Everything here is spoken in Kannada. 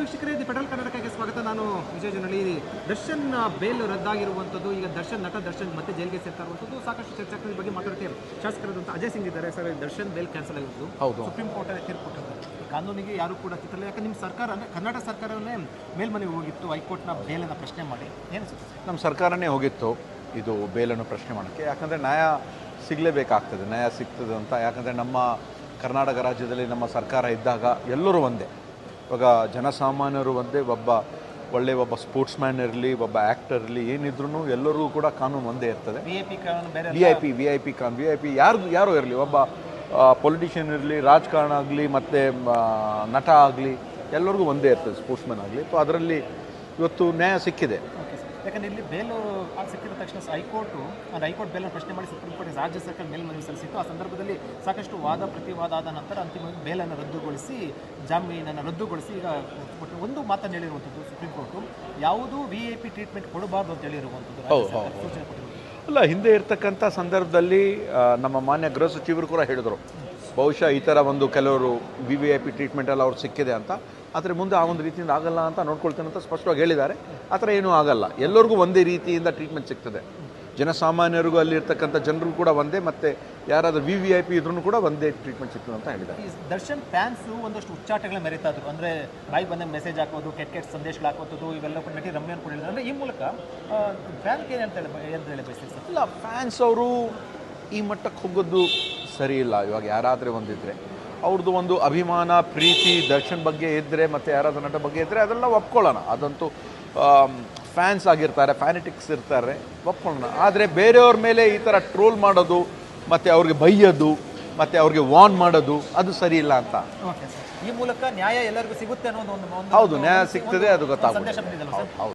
ವೀಕ್ಷಕರೇ ಇದು ಫೆಡರಲ್ ಕರ್ನಾಟಕಕ್ಕೆ ಸ್ವಾಗತ. ನಾನು ವಿಜಯ ಜನಳ್ಳಿ ದರ್ಶನ್ ಬೇಲ್ ರದ್ದಾಗಿರುವಂಥದ್ದು. ಈಗ ದರ್ಶನ್ ನಟ ದರ್ಶನ್ ಮತ್ತೆ ಜೈಲಿಗೆ ಸೇರ್ತಾ ಇರುವಂಥದ್ದು. ಸಾಕಷ್ಟು ಚರ್ಚೆ ಬಗ್ಗೆ ಮಾತಾಡ್ತೀವಿ ಶಾಸಕರಾದಂಥ ಅಜಯ್ ಸಿಂಗ್ ಇದ್ದಾರೆ. ಸರ್ ದರ್ಶನ್ ಬೇಲ್ ಕ್ಯಾನ್ಸಲ್ ಆಗಿತ್ತು ಹೌದು. ಸುಪ್ರೀಂ ಕೋರ್ಟ್ ತೀರ್ಪು ಕಾನೂನಿಗೆ ಯಾರು ಕೂಡ ಚಿತ್ರಲ್ಲ ಯಾಕಂದ್ರೆ ನಿಮ್ಮ ಸರ್ಕಾರ ಅಂದರೆ ಕರ್ನಾಟಕ ಸರ್ಕಾರವನ್ನೇ ಮೇಲ್ಮನೆಗೆ ಹೋಗಿತ್ತು. ಹೈಕೋರ್ಟ್ನ ಬೇಲನ್ನು ಪ್ರಶ್ನೆ ಮಾಡಿ. ಏನು ನಮ್ಮ ಸರ್ಕಾರನೇ ಹೋಗಿತ್ತು ಇದು ಬೇಲನ್ನು ಪ್ರಶ್ನೆ ಮಾಡೋಕ್ಕೆ. ಯಾಕಂದರೆ ನ್ಯಾಯ ಸಿಗಲೇಬೇಕಾಗ್ತದೆ. ನ್ಯಾಯ ಸಿಗ್ತದೆ ಅಂತ. ಯಾಕಂದರೆ ನಮ್ಮ ಕರ್ನಾಟಕ ರಾಜ್ಯದಲ್ಲಿ ನಮ್ಮ ಸರ್ಕಾರ ಇದ್ದಾಗ ಎಲ್ಲರೂ ಒಂದೇ. ಇವಾಗ ಜನಸಾಮಾನ್ಯರು ಒಂದೇ ಒಬ್ಬ ಒಳ್ಳೆ ಒಬ್ಬ ಸ್ಪೋರ್ಟ್ಸ್ ಮ್ಯಾನ್ ಇರಲಿ ಒಬ್ಬ ಆ್ಯಕ್ಟರ್ ಇರಲಿ ಏನಿದ್ರು ಎಲ್ಲರಿಗೂ ಕೂಡ ಕಾನೂನು ಒಂದೇ ಇರ್ತದೆ. V I P V I P corn V I P ಯಾರು ಯಾರೋ ಇರಲಿ ಒಬ್ಬ ಪೊಲಿಟಿಷಿಯನ್ ಇರಲಿ ರಾಜಕಾರಣ ಆಗಲಿ ಮತ್ತು ನಟ ಆಗಲಿ ಎಲ್ಲರಿಗೂ ಒಂದೇ ಇರ್ತದೆ ಸ್ಪೋರ್ಟ್ಸ್ಮನ್ ಆಗಲಿ. ಸೊ ಅದರಲ್ಲಿ ಇವತ್ತು ನ್ಯಾಯ ಸಿಕ್ಕಿದೆ. ಯಾಕಂದ್ರೆ ಇಲ್ಲಿ ಬೇಲು ಸಿಕ್ಕಿದ ತಕ್ಷಣ ಹೈಕೋರ್ಟು ಅಂದರೆ ಹೈಕೋರ್ಟ್ ಬೇಲನ್ನು ಪ್ರಶ್ನೆ ಮಾಡಿ ಸುಪ್ರೀಂ ಕೋರ್ಟ್ ರಾಜ್ಯ ಸರ್ಕಾರ ಮೇಲ್ಮನವಿ ಸಲ್ಲಿಸಿತ್ತು. ಆ ಸಂದರ್ಭದಲ್ಲಿ ಸಾಕಷ್ಟು ವಾದ ಪ್ರತಿವಾದ ಆದ ನಂತರ ಅಂತಿಮವಾಗಿ ಬೇಲನ್ನು ರದ್ದುಗೊಳಿಸಿ ಜಾಮೀನನ್ನು ರದ್ದುಗೊಳಿಸಿ ಈಗ ಒಂದು ಮಾತನ್ನು ಹೇಳಿರುವಂಥದ್ದು ಸುಪ್ರೀಂ ಕೋರ್ಟು. ಯಾವುದು ವಿ ಐ ಪಿ ಟ್ರೀಟ್ಮೆಂಟ್ ಕೊಡಬಾರ್ದು ಅಂತ ಹೇಳಿರುವಂಥದ್ದು ಹೌದು, ಸೂಚನೆ ಕೊಟ್ಟಿರುವಂಥದ್ದು. ಅಲ್ಲ ಹಿಂದೆ ಇರ್ತಕ್ಕಂಥ ಸಂದರ್ಭದಲ್ಲಿ ನಮ್ಮ ಮಾನ್ಯ ಗೃಹ ಸಚಿವರು ಕೂಡ ಹೇಳಿದರು. ಬಹುಶಃ ಈ ಥರ ಒಂದು ಕೆಲವರು ವಿ ವಿ ಐ ಪಿ ಟ್ರೀಟ್ಮೆಂಟಲ್ಲಿ ಅವ್ರು ಸಿಕ್ಕಿದೆ ಅಂತ. ಆದರೆ ಮುಂದೆ ಆ ಒಂದು ರೀತಿಯಿಂದ ಆಗಲ್ಲ ಅಂತ ನೋಡ್ಕೊಳ್ತೇನೆ ಅಂತ ಸ್ಪಷ್ಟವಾಗಿ ಹೇಳಿದ್ದಾರೆ. ಆ ಥರ ಏನೂ ಆಗಲ್ಲ. ಎಲ್ಲರಿಗೂ ಒಂದೇ ರೀತಿಯಿಂದ ಟ್ರೀಟ್ಮೆಂಟ್ ಸಿಗ್ತದೆ. ಜನಸಾಮಾನ್ಯರಿಗೂ ಅಲ್ಲಿರ್ತಕ್ಕಂಥ ಜನರು ಕೂಡ ಒಂದೇ ಮತ್ತು ಯಾರಾದರೂ ವಿ ವಿ ಐ ಪಿ ಇದ್ರೂ ಕೂಡ ಒಂದೇ ಟ್ರೀಟ್ಮೆಂಟ್ ಸಿಗ್ತದೆ ಅಂತ ಹೇಳಿದ್ದಾರೆ. ಈ ದರ್ಶನ್ ಫ್ಯಾನ್ಸು ಒಂದಷ್ಟು ಉಚ್ಚಾಟಗಳ ಮೆರೀತಾ ಇದ್ರು. ಅಂದರೆ ಬಾಯಿ ಬಂದ ಮೆಸೇಜ್ ಹಾಕೋದು ಕೆಟ್ಟ ಕೆಟ್ಟ ಸಂದೇಶಗಳು ಹಾಕೋದು ಇವೆಲ್ಲ ಕೂಡ ನಟಿ ರಮ್ಯನ್ ಕೂಡ ಹೇಳಿದ್ರು. ಅಂದರೆ ಈ ಮೂಲಕ ಫ್ಯಾನ್ಗೆ ಏನು ಅಂತ ಹೇಳಿ ಅಂತ ಹೇಳಿ ಬಯಸ್ತೀವಿ ಇಲ್ಲ ಫ್ಯಾನ್ಸ್ ಅವರು ಈ ಮಟ್ಟಕ್ಕೆ ಹೋಗೋದು ಸರಿ ಇಲ್ಲ. ಇವಾಗ ಯಾರಾದರೆ ಒಂದಿದ್ರೆ. ಅವ್ರದ್ದು ಒಂದು ಅಭಿಮಾನ ಪ್ರೀತಿ ದರ್ಶನ್ ಬಗ್ಗೆ ಇದ್ದರೆ ಮತ್ತು ಯಾರಾದ್ರೂ ನಟ ಬಗ್ಗೆ ಇದ್ದರೆ ಅದೆಲ್ಲ ಒಪ್ಕೊಳ್ಳೋಣ. ಅದಂತೂ ಫ್ಯಾನ್ಸ್ ಆಗಿರ್ತಾರೆ ಫ್ಯಾನಿಟಿಕ್ಸ್ ಇರ್ತಾರೆ ಒಪ್ಕೊಳ್ಳೋಣ. ಆದರೆ ಬೇರೆಯವ್ರ ಮೇಲೆ ಈ ಥರ ಟ್ರೋಲ್ ಮಾಡೋದು ಮತ್ತು ಅವ್ರಿಗೆ ಬೈಯೋದು ಮತ್ತು ಅವ್ರಿಗೆ ವಾರ್ನ್ ಮಾಡೋದು ಅದು ಸರಿ ಇಲ್ಲ ಅಂತ. ಈ ಮೂಲಕ ನ್ಯಾಯ ಎಲ್ಲರಿಗೂ ಸಿಗುತ್ತೆ ಅನ್ನೋದು ಹೌದು ನ್ಯಾಯ ಸಿಗ್ತದೆ ಅದು ಗೊತ್ತಾಗುತ್ತೆ ಹೌದು.